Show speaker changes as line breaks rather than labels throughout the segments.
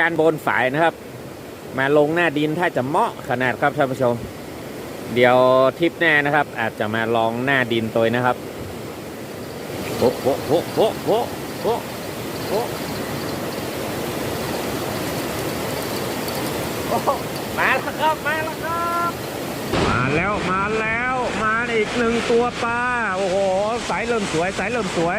ด้านบนฝายนะครับ มาลงหน้าดินถ้าจะเหมาะขนาดครับท่านผู้ชม เดี๋ยวทริปหน้านะครับ อาจจะมาลองหน้าดินตัวนะครับโโโอ้โหโอ้โหโอ้โหโอ้โหมาแล้วครับมาแล้วครับมาแล้วมาแล้วมาอีกหนึ่งตัวปลาโอ้โหสายเริ่มสวยสายเริ่มสวย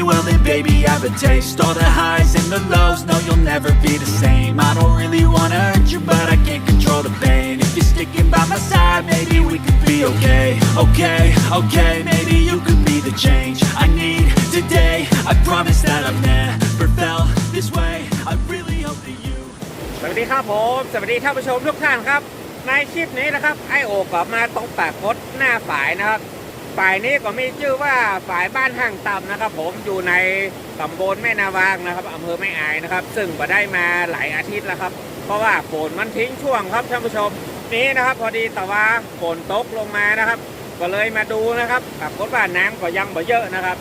Well then baby have a taste All the highs and the lows, no you'll never be the same I don't really wanna hurt you but I can't control the pain If you're sticking by my side, maybe we could be okay Okay, okay, maybe you could be the change I need today I promise that I've never felt this way I really hope that you
สวัสดีครับผม สวัสดีท่านผู้ชมทุกท่านครับ ในคลิปนี้นะครับไอโอกลับมาตรงปากคดหน้าฝ่ายนะครับ ฝ่ายนี้ก็มีชื่อว่าฝ่ายบ้านห่างต่ำนะครับ ผมอยู่ในตำบลแม่นาวางนะครับอำเภอแม่อายนะครับ ซึ่งก็ได้มาหลายอาทิตย์แล้วครับ เพราะว่าฝนมันทิ้งช่วงครับท่านผู้ชมนี้นะครับ พอดีแต่ว่าฝนตกลงมานะครับ ก็เลยมาดูนะครับปรากฏว่าน้ำก็ยังบ่เยอะนะครับ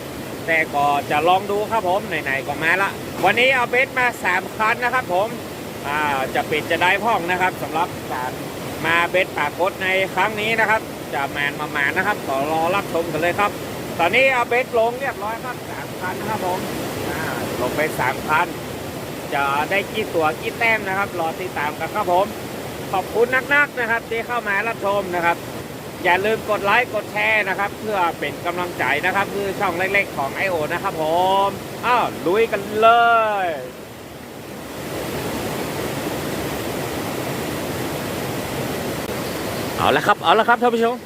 แต่ก็จะลองดูครับผมไหนๆก็มาละวันนี้เอาเบสมาสามคันนะครับ ผมจะปิดจะได้พ่องนะครับสำหรับการมาเบ็ดปากกดในครั้งนี้นะครับ จะแมนมาแมนนะครับขอรอรับชมกันเลยครับ ตอนนี้เอาเบ็ดลงเรียบร้อยครับสามคันนะครับผมลงไปสามคันจะได้กี่ตัวกี่แต้มนะครับ รอติดตามกันครับผม ขอบคุณนักๆนะครับ ที่เข้ามารับชมนะครับ อย่าลืมกดไลค์กดแชร์นะครับ เพื่อเป็นกำลังใจนะครับ คือช่องเล็กๆของไอโอนะครับผมอ้าวลุยกันเลยเอาละครับ เอาละครับท่านผู้ชม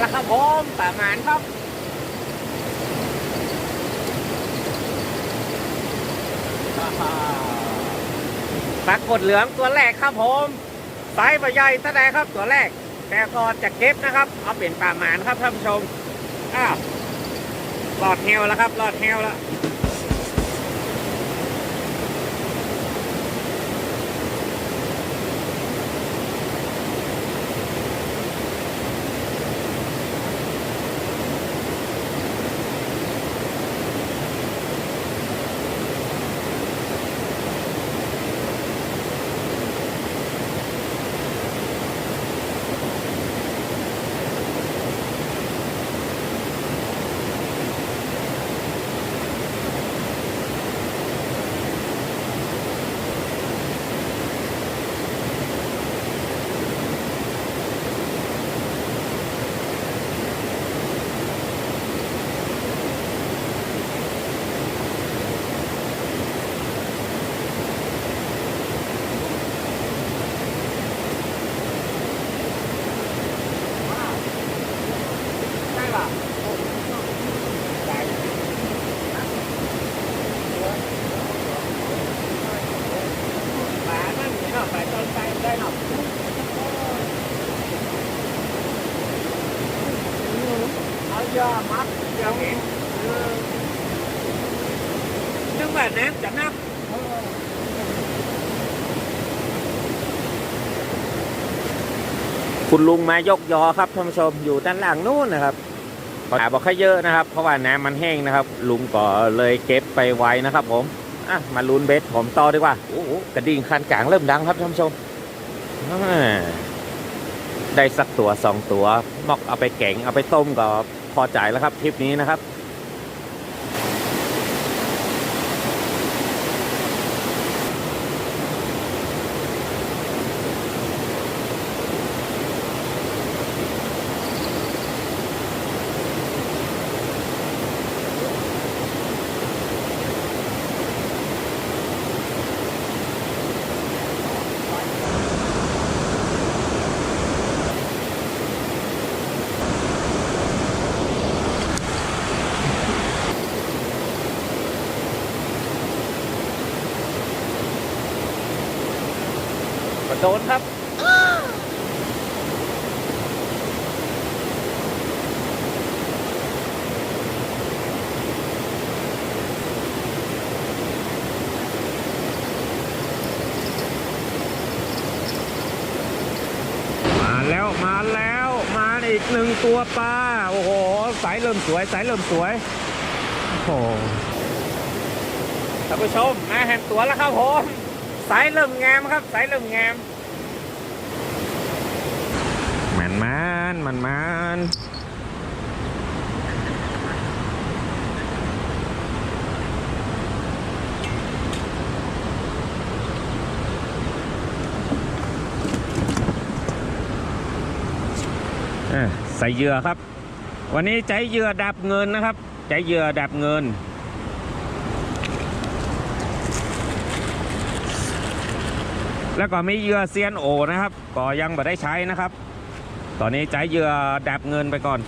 แล้วครับผมประมาณครับปรากฏเหลืองตัวแรกครับผมไซส์ใหญ่แสดงครับตัวแรก แต่ก็จะเก็บนะครับ เอาเป็นป่าหมานครับท่านผู้ชมอ้าวหลอดเฮวแล้วครับหลอดเฮวแล้ว ใช่ป่ะใช่ปลานั่นเนาะปลาต้นไปได้เนาะเอายามัดยาเห็นนึกว่าน้ำจะนับ คุณลุงมายกยอครับท่านผู้ชมอยู่ด้านหลังนู้นนะครับปลาบอกค่อยเยอะนะครับ เพราะว่าน้ำมันแห้งนะครับ ลุงก็เลยเก็บไปไว้นะครับ ผมอะมาลุ้นเบสผมต่อดีกว่าโอ้โหกระดิ่งคันกลางเริ่มดังครับท่านผู้ชมได้สักตัวสองตัวมอกเอาไปแกงเอาไปต้มก็พอใจแล้วครับทริปนี้นะครับ โดนครับมาแล้วมาแล้วมาอีกหนึ่งตัวปลาโอ้โหสายเริ่มสวยสายเริ่มสวยโอ้โหท่านผู้ชมมาแห่งตัวแล้วครับผม สายเริ่มงามครับ สายเริ่มงามมันมันมันมันใส่เหยื่อครับ วันนี้ใจเหยื่อดับเงินนะครับ ใจเหยื่อดับเงิน แล้วก็มีเหยื่อเซียนโอนะครับ ก็ยังไม่ได้ใช้นะครับ ตอนนี้ใจเหยื่อดับเงินไปก่อน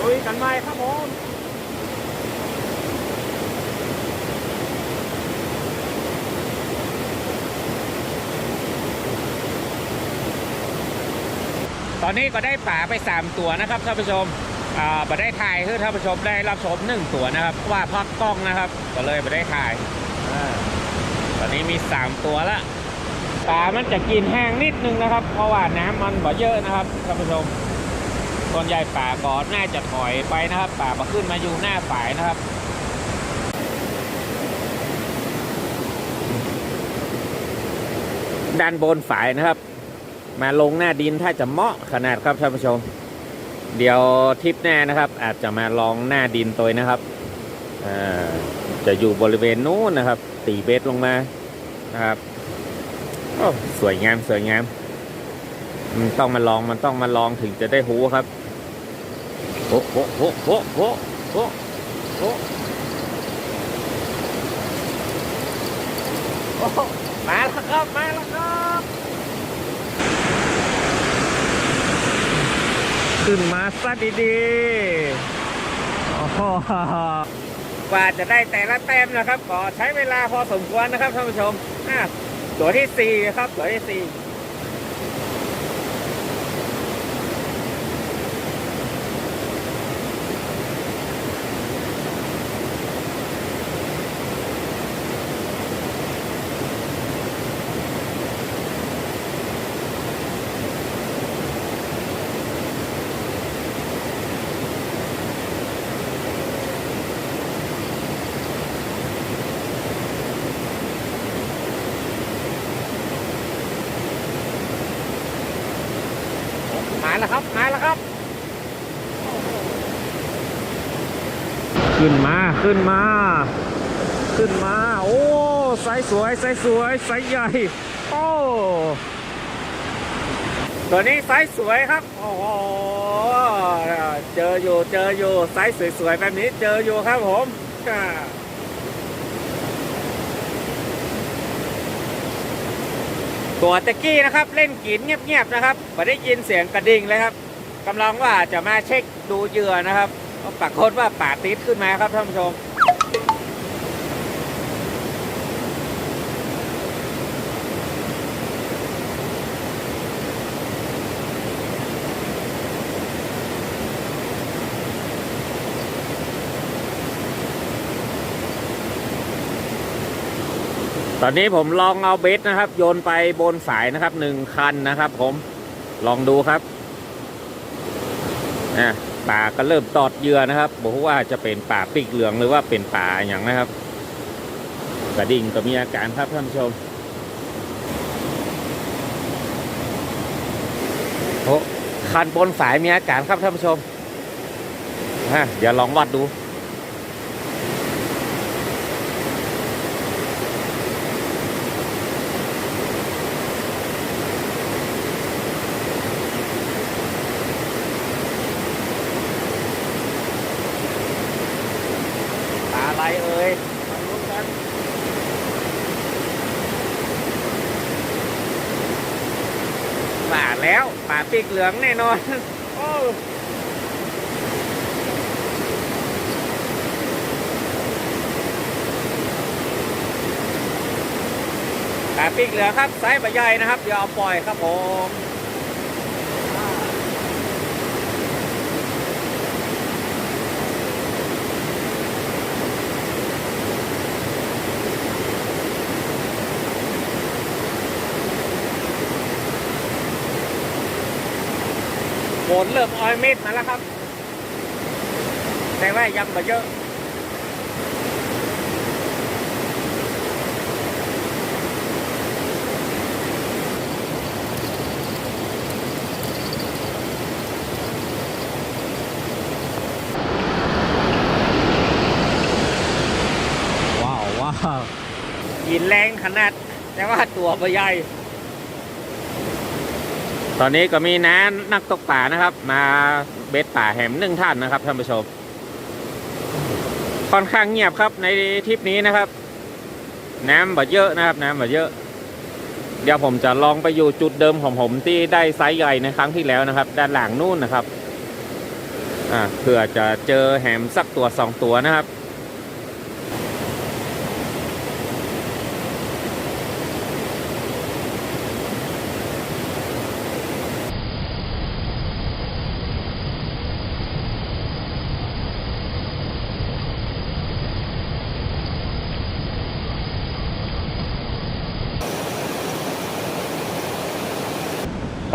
ลุยกันไหมครับผมตอนนี้ก็ได้ป่าไป 3 ตัวนะครับท่านผู้ชม อ่าได้ถ่ายคือท่านผู้ชมได้รับชมหนึ่งตัวนะครับว่าพักกล้องนะครับ ก็เลยมาได้ถ่ายอตอนนี้มี3ตัวละปลามันจะกินแห้งนิดนึงนะครับ เพราะว่าน้ำมันบ่เยอะนะครับท่านผู้ชมส่วนใหญ่ป่าก็น่าจะถอยไปนะครับ ป่ามาขึ้นมาอยู่หน้าฝ่ายนะครับด้านบนฝ่ายนะครับ มาลงหน้าดินถ้าจะเหมาะขนาดครับท่านผู้ชม เดี๋ยวทริปหน้านะครับ อาจจะมาลองหน้าดินตัวนะครับจะอยู่บริเวณนู้นนะครับ ตีเบสลงมานะครับโอ้สวยงามสวยงามมันต้องมาลองมันต้องมาลองถึงจะได้หูครับโอ้โหโอ้โหโอ้โหโอ้โหโอ้โหมาแล้วครับมาแล้วครับ ขึ้นมาซะดีๆกว่าจะได้แต่ละแต้มนะครับ ก็ใช้เวลาพอสมควรนะครับท่านผู้ชมตัวที่4ครับตัวที่4 ขึ้นมาขึ้นมา ขึ้นมา โอ้ไซส์สวยไซส์สวยไซส์ใหญ่ โอ้ตัวนี้ไซส์สวยครับ โอ้โหเจออยู่เจออยู่ไซส์สวยๆแบบนี้เจออยู่ครับผมอ่าตัวตะกี้นะครับเล่นกินเงียบๆนะครับไม่ได้ยินเสียงกระดิ่งเลยครับกำลังว่าจะมาเช็คดูเหยื่อนะครับ ก็ปรากฏว่าป่าติดขึ้นมาครับท่านผู้ชมตอนนี้ผมลองเอาเบสนะครับ โยนไปบนสายนะครับหนึ่งคันนะครับ ผมลองดูครับอะ ป่าก็เริ่มตอดเยื่อนะครับบอกว่าจะเป็นป่าปีกเหลืองหรือว่าเป็นป่าอย่างนะครับ กระดิ่งก็มีอาการครับท่านผู้ชมโอ้คันบนสายมีอาการครับท่านผู้ชมฮะเดี๋ยวลองวัดดู ปีกเหลืองแน่นอนโอ้แต่ปีกเหลืองครับไซส์ใหญ่นะครับ เดี๋ยวเอาปล่อยครับผม นเริ่มออยเม็ดมาแล้วครับ แต่ว่ายังไม่เยอะ
ว้าวว้าว
ยินแรงขนาด แต่ว่าตัวไม่ใหญ่ ตอนนี้ก็มีน้านักตกป่านะครับ มาเบ็ดป่าแหมหนึ่งท่านนะครับท่านผู้ชม ค่อนข้างเงียบครับในทริปนี้นะครับ น้ำบ่เยอะนะครับ น้ำบ่เยอะ เดี๋ยวผมจะลองไปอยู่จุดเดิมของผมที่ได้ไซส์ใหญ่ในครั้งที่แล้วนะครับ ด้านหลังนู่นนะครับเพื่อจะเจอแหมสักตัวสองตัวนะครับ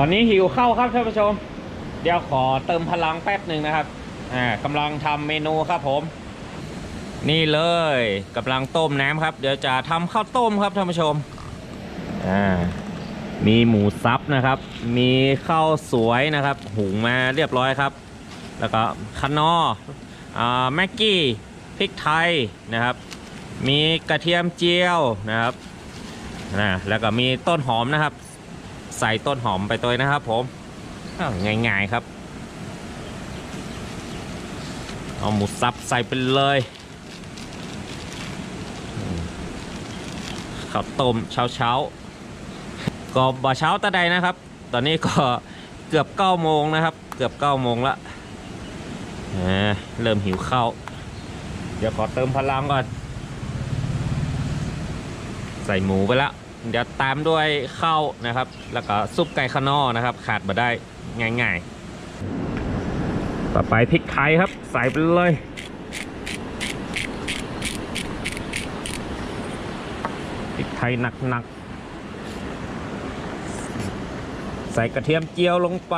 ตอนนี้หิวข้าวครับท่านผู้ชม เดี๋ยวขอเติมพลังแป๊บหนึ่งนะครับ อ่ากำลังทำเมนูครับผม นี่เลยกำลังต้มน้ำครับ เดี๋ยวจะทำข้าวต้มครับท่านผู้ชม อ่า มีหมูซับนะครับ มีข้าวสวยนะครับ หุงมาเรียบร้อยครับ แล้วก็คะนออ่าแม็กกี้พริกไทยนะครับ มีกระเทียมเจียวนะครับนะแล้วก็มีต้นหอมนะครับ ใส่ต้นหอมไปตัวนะครับผมง่ายๆครับ เอาหมูสับใส่ไปเลยข้าวต้มเช้าเช้าๆก็บ่เช้าตะใดนะครับ ตอนนี้ก็เกือบเก้าโมงนะครับ เกือบเก้าโมงละเริ่มหิวข้าวเดี๋ยวขอเติมพลังก่อน ใส่หมูไปแล้ว เดี๋ยวตามด้วยข้าวนะครับ แล้วก็ซุปไก่ขานอนะครับ ขาดมาได้ง่ายๆ ต่อไปพริกไทยครับ ใส่ไปเลยพริกไทยหนักๆ ใส่กระเทียมเจียวลงไป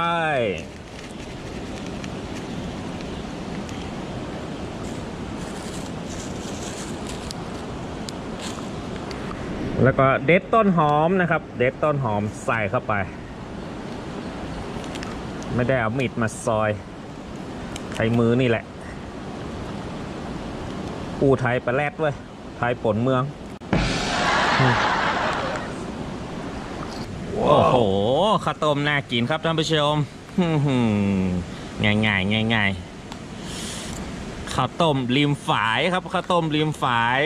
แล้วก็เด็ดต้นหอมนะครับ เด็ดต้นหอมใส่เข้าไป ไม่ได้เอามีดมาซอย ใช้มือนี่แหละปูไทยปลาแรดเว้ยไทยป่นเมืองโอ้โหข้าวต้มน่ากินครับท่านผู้ชมง่ายง่ายง่ายง่ายข้าวต้มริมฝายครับข้าวต้มริมฝาย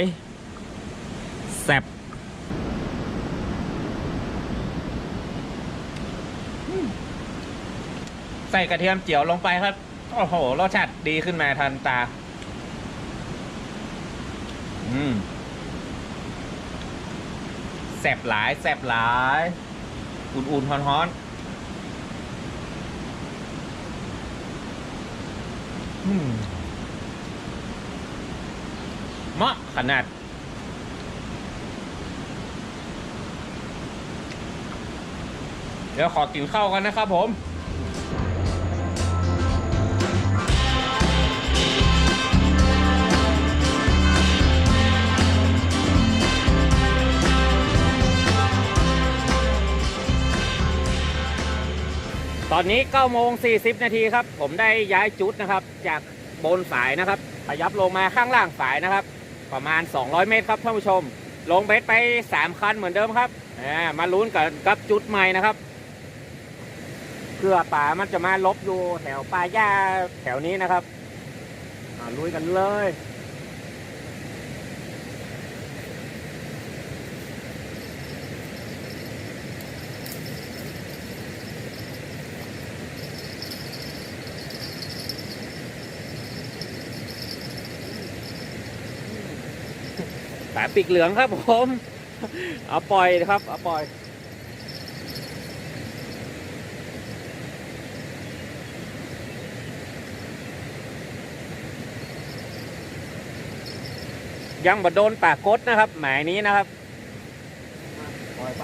แซ่บ ใส่กระเทียมเจียวลงไปครับ โอ้โห รสชาติดีขึ้นมาทันตา อืมแซ่บหลายแซ่บหลาย อุ่นๆฮ้อนๆอืมเหมาะขนาดเดี๋ยวขอกินข้าวกันนะครับผม ตอนนี้9โมง40 นาทีครับ ผมได้ย้ายจุดนะครับ จากบนฝายนะครับขยับลงมาข้างล่างฝายนะครับ ประมาณ 200 เมตรครับท่านผู้ชม ลงเบสไป 3 คันเหมือนเดิมครับมาลุ้นกับกับจุดใหม่นะครับเพื่อป่ามันจะมาลบอยู่แถวป่าหญ้าแถวนี้นะครับลุยกันเลย ปีกเหลืองครับผมเอาปล่อยนะครับเอาปล่อยยังบ่โดนปากกดนะครับ หมายนี้นะครับ ปล่อยไป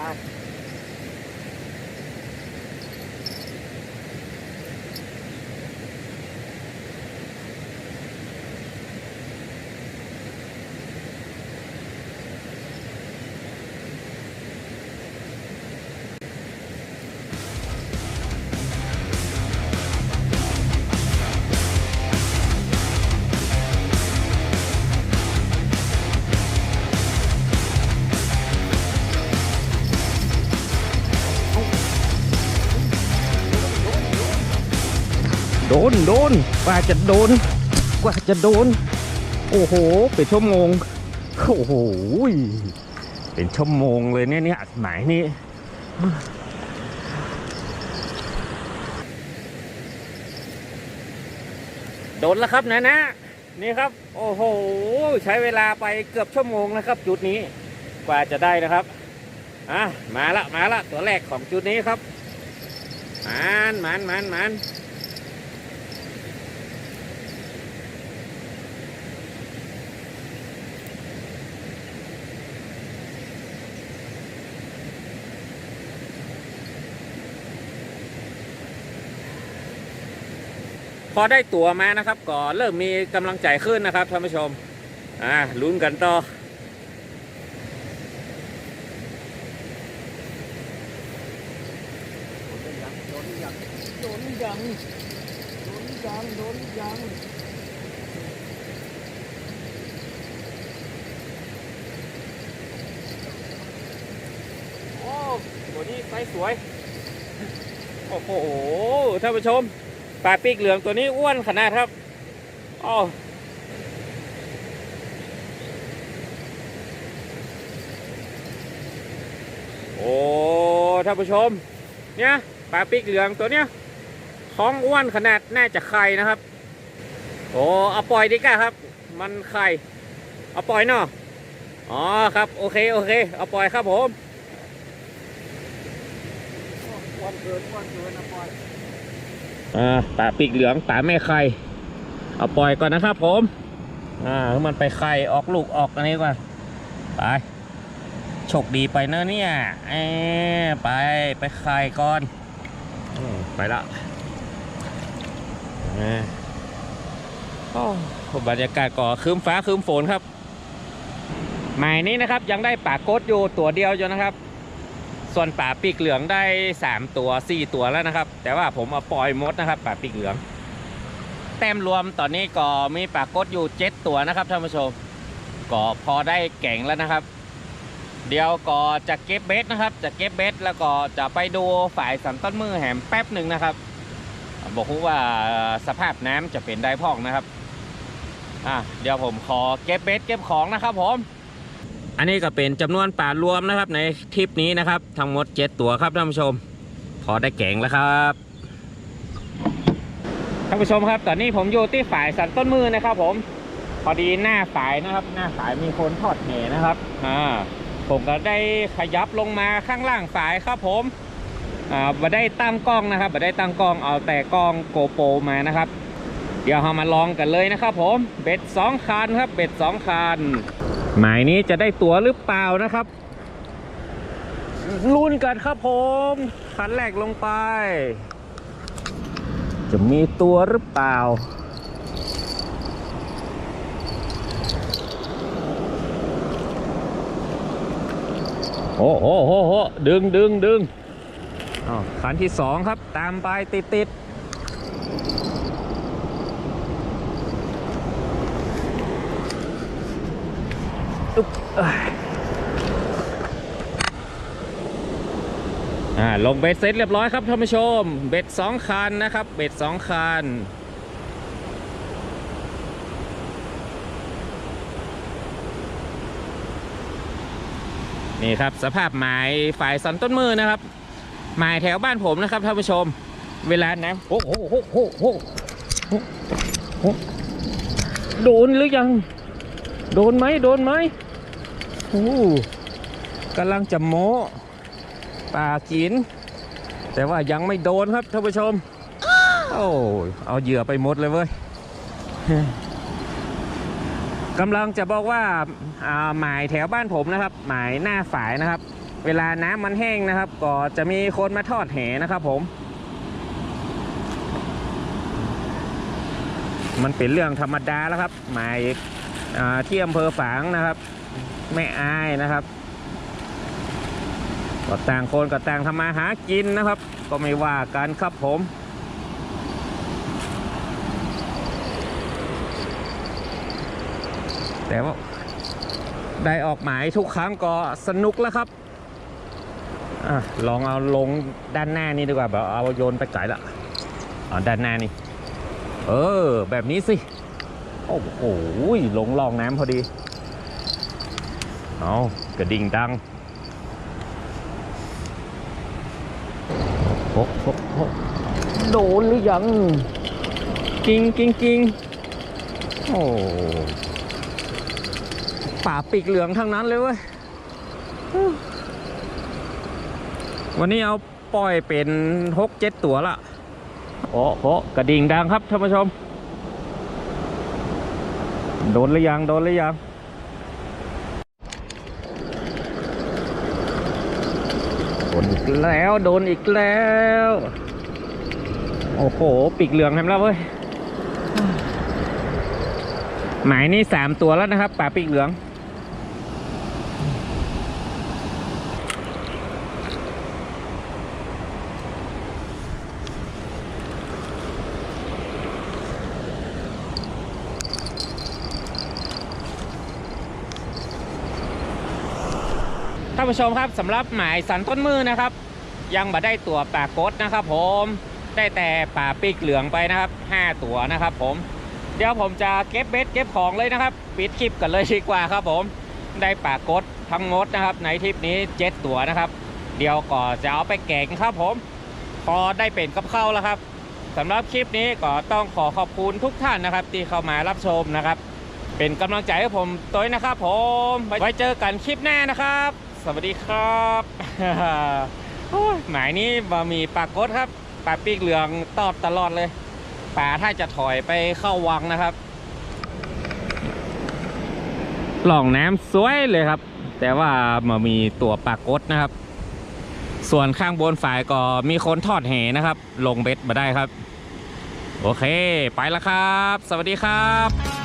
โดนโดนกว่าจะโดน กว่าจะโดน โอ้โห เป็นชั่วโมงโอ้โหเป็นชั่วโมงเลยเนี่ยเนี่ยหมายนี้โดนแล้วครับนะนะนี่ครับ โอ้โห ใช้เวลาไปเกือบชั่วโมงนะครับ จุดนี้กว่าจะได้นะครับอะมาละมาละตัวแรกของจุดนี้ครับมันมันมันมัน พอได้ตั๋วมานะครับก็เริ่มมีกำลังใจขึ้นนะครับท่านผู้ชมอ่าลุ้นกันต่อโดนยังโดนยังโดนยังโดนยังโอ้ตัวนี้ไซส์สวย โอ้โหท่านผู้ชม ปลาปีกเหลืองตัวนี้อ้วนขนาดครับอ๋อโอ้ท่านผู้ชม เนี่ยปลาปีกเหลืองตัวเนี้ยท้องอ้วนขนาดน่าจะไข่นะครับ โอ้เอาปล่อยดีกว่าครับ มันไข่เอาปล่อยเนาะอ๋อครับโอเคโอเคเอาปล่อยครับผมอ้วนเกินอ้วนเกินเอาปล่อย อ่าป่าปีกเหลืองป่าแม่ไข่เอาปล่อยก่อนนะครับผมอ่าให้มันไปไข่ออกลูกออกอันนี้ก่อนไปโชคดีไปเนอะเนี่ยเอ้ไปไปไข่ก่อนอไปละบรรยากาศก่อคืมฟ้าคืมฝนครับหมายนี้นะครับยังได้ป่ากดอยู่ตัวเดียวอยู่นะครับ ส่วนป่าปีกเหลืองได้ 3 ตัว 4 ตัวแล้วนะครับ แต่ว่าผมเอาปล่อยมดนะครับป่าปีกเหลือง แต้มรวมตอนนี้ก็มีป่ากดอยู่ 7 ตัวนะครับท่านผู้ชม ก็พอได้แก่งแล้วนะครับ เดี๋ยวก็จะเก็บเบ็ดนะครับ จะเก็บเบ็ดแล้วก็จะไปดูฝ่ายสันต้นมือแหมแป๊บหนึ่งนะครับ บอกว่าสภาพน้ำจะเป็นได้พ่องนะครับอะเดี๋ยวผมขอเก็บเบ็ดเก็บของนะครับผม อันนี้ก็เป็นจำนวนป่ารวมนะครับในทริปนี้นะครับ ทั้งหมด7ตัวครับท่านผู้ชม พอได้แก่งแล้วครับท่านผู้ชมครับ ตอนนี้ผมอยู่ที่ฝ่ายสันต้นมือนะครับ ผม พอดีหน้าฝ่ายนะครับ หน้าฝ่ายมีคนทอดแหนะครับอ่าผมก็ได้ขยับลงมาข้างล่างฝ่ายครับผมอ่ามาได้ตั้งกล้องนะครับมาได้ตั้งกล้องเอาแต่กล้องโกโปรมานะครับ เดี๋ยวเรามาลองกันเลยนะครับ ผมเบ็ดสองคันครับ เบ็ดสองคัน หมายนี้จะได้ตั๋วหรือเปล่านะครับลุ้นกันครับผมคันแรกลงไป จะมีตัวหรือเปล่า โอ้โหโหดึงดึงดึงอ้าวคันที่สองครับตามไปติดติดอุ๊บเอ้ยอ่า ลงเบ็ดเสร็จเรียบร้อยครับท่านผู้ชม เบ็ดสองคันนะครับ เบ็ดสองคันนี่ครับสภาพหมายฝ่ายสันต้นมือนะครับหมายแถวบ้านผมนะครับท่านผู้ชม เวลาน้ำโอ้โหโอ้โหโอ้โหโอ้โหโดนหรือยัง โดนไหมโดนไหม โอ้กำลังจะโมป่ากิน แต่ว่ายังไม่โดนครับท่านผู้ชม โอ้ยเอาเหยื่อไปหมดเลยเว้ยกำลังจะบอกว่าหมายแถวบ้านผมนะครับ หมายหน้าฝายนะครับ เวลาน้ำมันแห้งนะครับ ก็จะมีคนมาทอดแหนะครับผม มันเป็นเรื่องธรรมดาแล้วครับ หมายที่อำเภอฝางนะครับ แม่อายนะครับก็ต่างคนก็ต่างทำมาหากินนะครับ ก็ไม่ว่ากันครับผมแต่ว่าได้ออกหมายทุกครั้งก็สนุกแล้วครับอลองเอาลงด้านหน้านี่ดีกว่าแบบเอาโยนไปไกลละอ๋อด้านหน้านี่ เออ แบบนี้สิ โอ้โหลงลองน้ำพอดี เอากระดิ่งดังโอ้โหโอ้โหโดนหรือยัง กิงกิงกิงโอ้ป่าปีกเหลืองทั้งนั้นเลยเว้ย วันนี้เอาปล่อยเป็นหกเจ็ดตัวละโอ้โหกระดิ่งดังครับท่านผู้ชม โดนหรือยัง โดนหรือยัง โด นอีกแล้วโดนอีกแล้ว โอ้โหปีกเหลืองทำแล้วเว้ยหมายนี่สามตัวแล้วนะครับป่าปีกเหลืองานผู้ชมครับสำหรับหมายสันต้นมือนะครับ ยังมาได้ตัวป่ากดนะครับ ผมได้แต่ป่าปีกเหลืองไปนะครับ5ตัวนะครับ ผม เดี๋ยวผมจะเก็บเบ็ดเก็บของเลยนะครับ ปิดคลิปกันเลยดีกว่าครับ ผมได้ป่ากดทั้งหมดนะครับ ในทริปนี้7ตัวนะครับ เดี๋ยวก็จะเอาไปแกงครับผมพอได้เป็นกับเข้าแล้วครับสำหรับคลิปนี้ก็ต้องขอขอบคุณทุกท่านนะครับ ที่เข้ามารับชมนะครับ เป็นกำลังใจให้ผมตัวนะครับ ผมไว้เจอกันคลิปหน้านะครับ สวัสดีครับหมายนี้บะมีปลากดครับปลาปีกเหลืองตอบตลอดเลยป่าถ้าจะถอยไปเข้าวังนะครับหล่องน้ำสวยเลยครับ แต่ว่ามามีตัวปลากดนะครับ ส่วนข้างบนฝ่ายก็มีคนทอดแหนะครับ ลงเบ็ดมาได้ครับ โอเค ไปแล้วครับ สวัสดีครับ